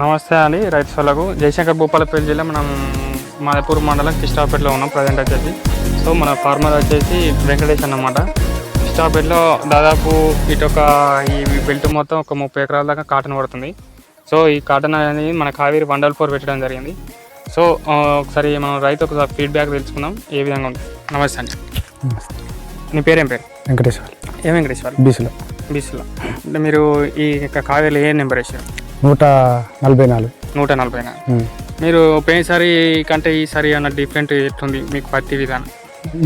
నమస్తే అండి రైతు సోలకు జయశంకర్ భూపాలపల్లి జిల్లా మనం మాదాపూర్ మండలం కిష్టాపేటలో ఉన్నాం ప్రజెంట్ వచ్చేసి. సో మన ఫార్మర్ వచ్చేసి వెంకటేష్ అన్నమాట. కిష్టాపేటలో దాదాపు ఇటు ఒక ఈ బెల్ట్ మొత్తం ఒక ముప్పై ఎకరాల దాకా కాటన్ పడుతుంది. సో ఈ కాటన్ అనేది మన కావేరి వండల్ ఫోర్ పెట్టడం జరిగింది. సో ఆ, ఒకసారి మనం రైతు ఒకసారి ఫీడ్బ్యాక్ తెలుసుకుందాం. ఏ విధంగా ఉంది? నమస్తే అండి. నీ పేరేం పేరు? వెంకటేశ్వర. ఏ వెంకటేశ్వర్? బీసీలో. బీసీలో. అంటే మీరు ఈ కావేరిలో ఏ నెంబర్ వేసారు నూట నలభై నాలుగు. నూట నలభై నాలుగు. మీరు పోయినసారి కంటే ఈసారి అన్న డిఫరెంట్ ఎట్లుంది మీకు పత్తి విధానం?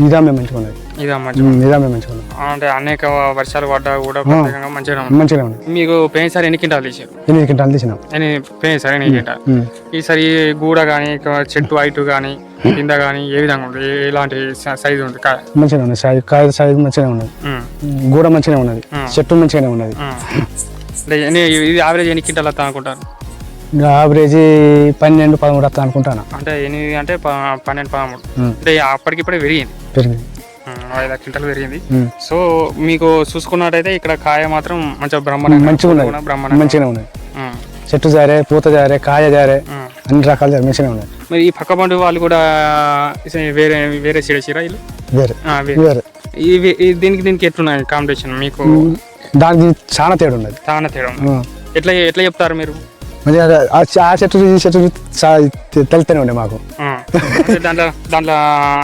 ఇదామే మంచిగా ఇదా మంచి ఇదామే మంచిగా అంటే అనేక వర్షాలు పడ్డా కూడా ప్రత్యేకంగా మంచిగా ఉంది మంచిగా ఉన్నది మీకు పోయినసారి ఎన్ని క్వింటాలు తీసారు? ఎనిమిది క్వింటాలు తీసినాం. ఎన్ని పోయినసారి ఎన్ని క్వింటాలు? ఉమ్. ఈసారి గూడ కానీ చెట్టు హైట్ కానీ కింద కానీ ఏ విధంగా ఉంది? ఏ- ఎలాంటి సైజు ఉంది? కాయ మంచిగా ఉన్నది సైజ్ కాయ సైజ్ మంచిగా ఉన్నది. ఉమ్, గూడ మంచిగా ఉన్నది. చెట్టు మంచిగానే ఉన్నది. ఉమ్. అంటే ఎన్ని ఇది యావరేజ్ ఎన్ని క్వింటాలు వస్తా అనుకుంటారు? యావరేజ్ పన్నెండు పదమూడు వస్తా అనుకుంటాను. అంటే ఎనిమిది అంటే పన్నెండు పదమూడు. అంటే అప్పటికిప్పుడే పెరిగింది. పెరిగింది. ఐదు క్వింటాలు పెరిగింది. సో మీకు చూసుకున్నట్టయితే ఇక్కడ కాయ మాత్రం మంచిగా బ్రహ్మాండంగా మంచిగా ఉన్నది. బ్రహ్మాండంగా మంచిగానే ఉన్నది. ఉమ్, చెట్టు జారే పూత జారే కాయ జారే. అన్ని రకాలు జారే మంచిగానే ఉన్నది. మరి ఈ పక్క పండు వాళ్ళు కూడా వేరే వేరే సీడేసిరా వీళ్ళు? వేరే. వేరే. ఇవి దీనికి దీనికి ఎట్లున్నాయి కాంపిటీషన్ మీకు? దానికి చాలా తేడా ఉన్నది. చాలా తేడా. ఎట్లా ఎట్లా చెప్తారు మీరు? మంచిగా ఆ చెట్టు ఈ చెట్టు తెలుస్తూనే ఉండే మాకు. దాంట్లో దాంట్లో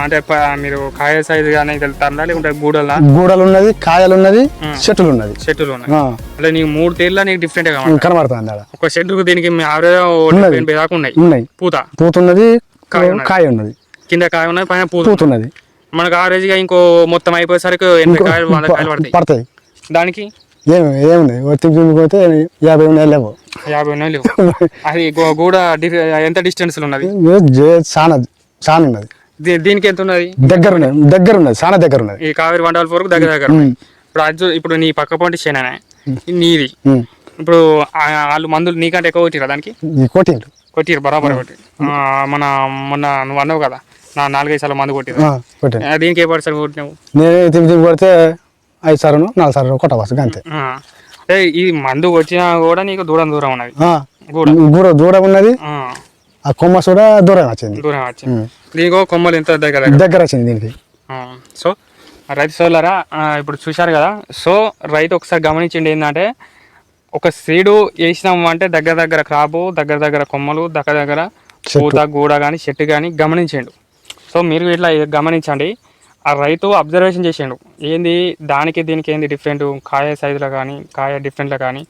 అంటే మీరు కాయ సైజు కానీ వెళ్తారా లేకుంటే గూడలా? గూడలు ఉన్నది కాయలు ఉన్నది. చెట్టులు ఉన్నది చెట్టులు ఉన్నాయి ఆ, అంటే నీకు మూడు తేళ్ళ నీకు డిఫరెంట్ కావాలి కనబడుతుంది ఒక చెట్టుకు దీనికి ఉన్నది. ఎనభై దాకా ఉన్నాయి. ఉన్నాయి. పూత. పూత ఉన్నది కాయ ఉన్నది. కాయ ఉన్నది కింద కాయ ఉన్నది పైన పూత ఉన్నది. మనకు ఆవరేజ్గా ఇంకో మొత్తం అయిపోయేసరికి ఎనభై కాయలు పడతాయి. దానికి? ఏమి ఏమున్నాయి ఒత్తి పోతే యాభై ఉన్నాయి లేవు యాభై ఉన్నాయి లేవు అది గూడ ఎంత డిస్టెన్స్ ఉన్నది? చాలా చాలా ఉన్నది. దీనికి ఎంత ఉన్నది? దగ్గర ఉన్నది దగ్గర ఉన్నది చాలా దగ్గర ఉన్నది ఈ కావేరి వంటల వరకు దగ్గర దగ్గర ఇప్పుడు ఇప్పుడు నీ పక్క పంటి చేనే నీది. ఇప్పుడు వాళ్ళు మందులు నీకంటే ఎక్కువ కొట్టిరా దానికి? కోటిండు కొట్టిరు బరాబర్ కొట్టి మన మొన్న నువ్వు అన్నావు కదా నా నాలుగైదు సార్లు మందు కొట్టిరు దీనికి ఏ పడిసారి కొట్టినావు? నేనే కొడితే ఐదు సార్లు నాలుగు సార్లు కొట్టవచ్చు అంతే ఈ మందు వచ్చినా కూడా నీకు దూరం దూరం ఉన్నది. గూడ. దూరం ఉన్నది. ఆ, కొమ్మ కూడా దూరం వచ్చింది. దూరం వచ్చింది. దీనికో కొమ్మలు ఎంత దగ్గర దగ్గర? వచ్చింది దీనికి. సో రైతు సోదరులారా ఆ, ఇప్పుడు చూశారు కదా సో రైతు ఒకసారి గమనించండి ఏంటంటే ఒక సీడు వేసినాము అంటే దగ్గర దగ్గర క్రాపు దగ్గర దగ్గర కొమ్మలు దగ్గర దగ్గర పూత గూడ కానీ చెట్టు కానీ గమనించండు. సో మీరు ఇట్లా గమనించండి ఆ రైతు అబ్జర్వేషన్ చేసిండు. ఏంది? దానికి దీనికి ఏంది డిఫరెంట్ కాయ సైజులో కానీ కాయ డిఫరెంట్లో కానీ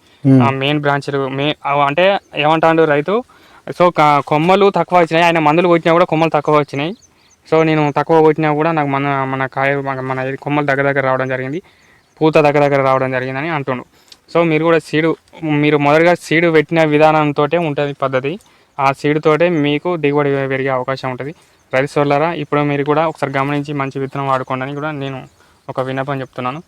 మెయిన్ బ్రాంచ్లు మే అవ- అంటే ఏమంటాడు రైతు? సో కొమ్మలు తక్కువ వచ్చినాయి. ఆయన మందులు కొట్టినా కూడా కొమ్మలు తక్కువ వచ్చినాయి. సో నేను తక్కువ కొట్టినా కూడా నాకు మన మన కాయ మన- కొమ్మలు దగ్గర దగ్గర రావడం జరిగింది. పూత దగ్గర దగ్గర రావడం జరిగిందని అంటుండు. సో మీరు కూడా సీడు మీరు మొదటగా సీడు పెట్టిన విధానంతో ఉంటుంది పద్ధతి. ఆ సీడ్ తోటే మీకు దిగుబడి పెరిగే అవకాశం ఉంటుంది. రైతు సోర్లరా ఇప్పుడు మీరు కూడా ఒకసారి గమనించి మంచి విత్తనం వాడుకోండి అని కూడా నేను ఒక విన్నపం చెప్తున్నాను.